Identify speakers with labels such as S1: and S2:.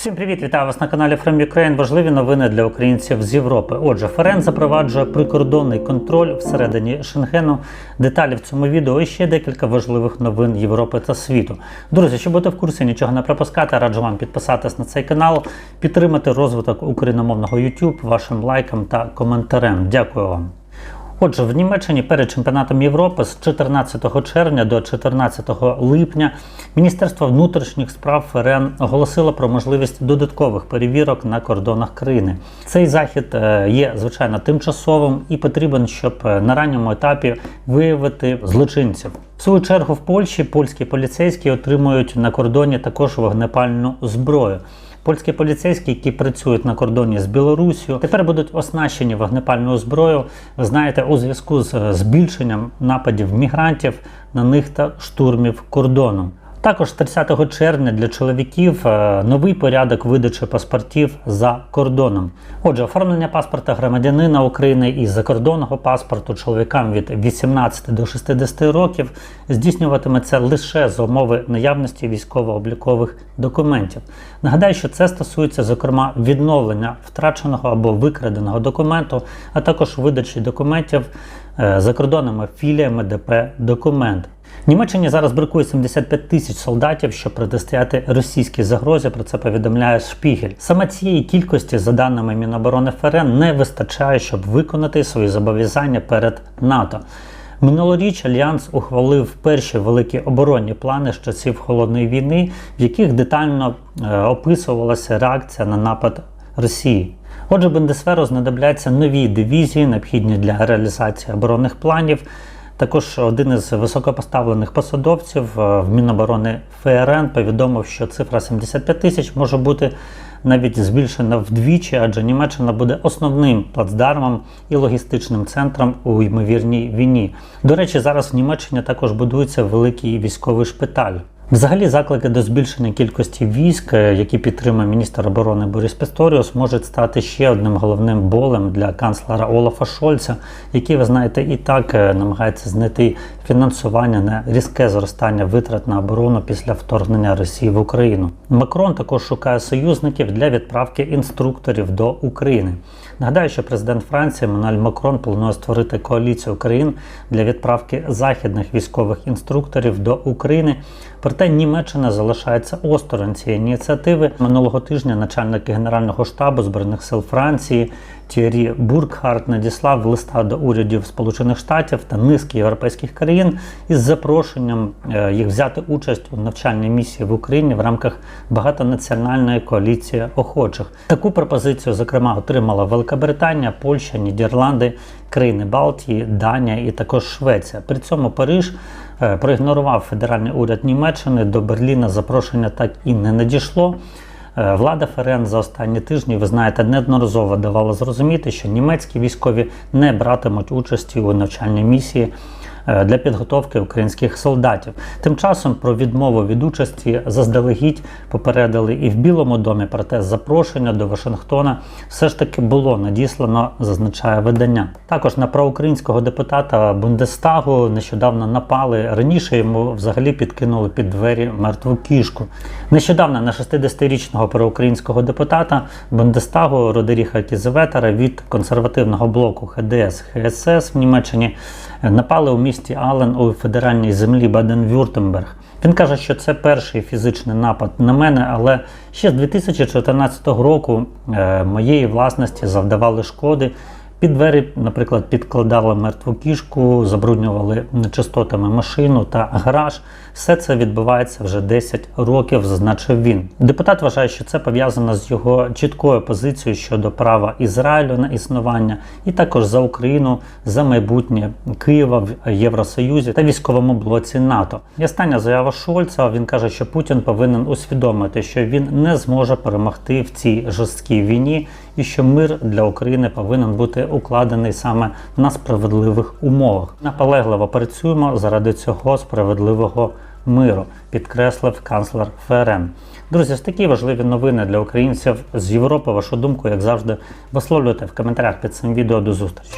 S1: Всім привіт, вітаю вас на каналі From Ukraine. Важливі новини для українців з Європи. Отже, ФРН запроваджує прикордонний контроль всередині Шенгену. Деталі в цьому відео і ще декілька важливих новин Європи та світу. Друзі, щоб бути в курсі, нічого не пропускати, раджу вам підписатись на цей канал, підтримати розвиток україномовного YouTube вашим лайком та коментарем. Дякую вам. Отже, в Німеччині перед чемпіонатом Європи з 14 червня до 14 липня Міністерство внутрішніх справ ФРН оголосило про можливість додаткових перевірок на кордонах країни. Цей захід е, є звичайно тимчасовим і потрібен, щоб е, на ранньому етапі виявити злочинців. В свою чергу в Польщі польські поліцейські отримують на кордоні також вогнепальну зброю. Польські поліцейські, які працюють на кордоні з Білоруссю, тепер будуть оснащені вогнепальною зброєю. Ви знаєте, у зв'язку з е, збільшенням нападів мігрантів на них та штурмів кордону. Також 30 червня для чоловіків е, новий порядок видачі паспортів за кордоном. Отже, оформлення паспорта громадянина України і закордонного паспорту чоловікам від 18 до 60 років здійснюватиметься лише за умови наявності військово-облікових документів. Нагадаю, що це стосується зокрема відновлення втраченого або викраденого документу, а також видачі документів е, закордонними філіями ДП документ. Німеччині зараз бракує 75 тисяч солдатів, щоб протистояти російській загрозі. Про це повідомляє Шпігель. Саме цієї кількості, за даними Міноборони ФРН, не вистачає, щоб виконати свої зобов'язання перед НАТО. Минулоріч альянс ухвалив перші великі оборонні плани з часів холодної війни, в яких детально е, описувалася реакція на напад Росії. Отже, Бундесверу знадобляться нові дивізії, необхідні для реалізації оборонних планів. Також один із високопоставлених посадовців е, в Міноборони ФРН повідомив, що цифра 75 тисяч може бути навіть збільшена вдвічі, адже Німеччина буде основним плацдармом і логістичним центром у ймовірній війні. До речі, зараз в Німеччині також будується великий військовий шпиталь. Взагалі, заклики до збільшення кількості військ, е, які підтримує міністр оборони Борис Песторіус, можуть стати ще одним головним болем для канцлера Олафа Шольца, який, ви знаєте, і так е, намагається знайти фінансування на різке зростання витрат на оборону після вторгнення Росії в Україну. Макрон також шукає союзників для відправки інструкторів до України. Нагадаю, що президент Франції Еммануель Макрон планує створити коаліцію країн для відправки західних військових інструкторів до України. Проте Німеччина залишається осторонь цієї ініціативи. Минулого тижня начальник Генерального штабу збройних сил Франції Тірі Буркхарт надіслав листа до урядів Сполучених Штатів та низки європейських країн із запрошенням е, їх взяти участь у навчальній місії в Україні в рамках багатонаціональної коаліції охочих. Таку пропозицію, зокрема, отримала Велика Британія, Польща, Нідерланди, країни Балтії, Данія і також Швеція. При цьому Париж е, проігнорував федеральний уряд Німеччини до Берліна. Запрошення так і не надійшло. Е, Влада ФРН за останні тижні, ви знаєте, неодноразово давала зрозуміти, що німецькі військові не братимуть участі у навчальній місії для підготовки українських солдатів. Тим часом про відмову від участі заздалегідь попередили і в Білому домі, проте запрошення до Вашингтона все ж таки було надіслано, зазначає видання. Також на проукраїнського депутата Бундестагу нещодавно напали. Раніше йому взагалі підкинули під двері мертву кішку. Нещодавно на 60-річного проукраїнського депутата Бундестагу Родеріха Кізеветера від консервативного блоку ХДС ХСС в Німеччині напали у місті Ален у федеральній землі Баден-Вюртемберг. Він каже, що це перший фізичний напад на мене, але ще з 2014 року е, моєї власності завдавали шкоди. Під двері, наприклад, підкладали мертву кішку, забруднювали нечистотами машину та гараж. Все це відбувається вже 10 років, зазначив він. Депутат вважає, що це пов'язано з його чіткою позицією щодо права Ізраїлю на існування, і також за Україну за майбутнє Києва в Євросоюзі та військовому блоці НАТО. І остання заява Шольца. Він каже, що Путін повинен усвідомити, що він не зможе перемогти в цій жорсткій війні, і що мир для України повинен бути укладений саме на справедливих умовах. Наполегливо працюємо заради цього справедливого миру, підкреслив канцлер ФРН. Друзі, ось такі важливі новини для українців з Європи. Вашу думку, як завжди, висловлюйте в коментарях під цим відео. До зустрічі.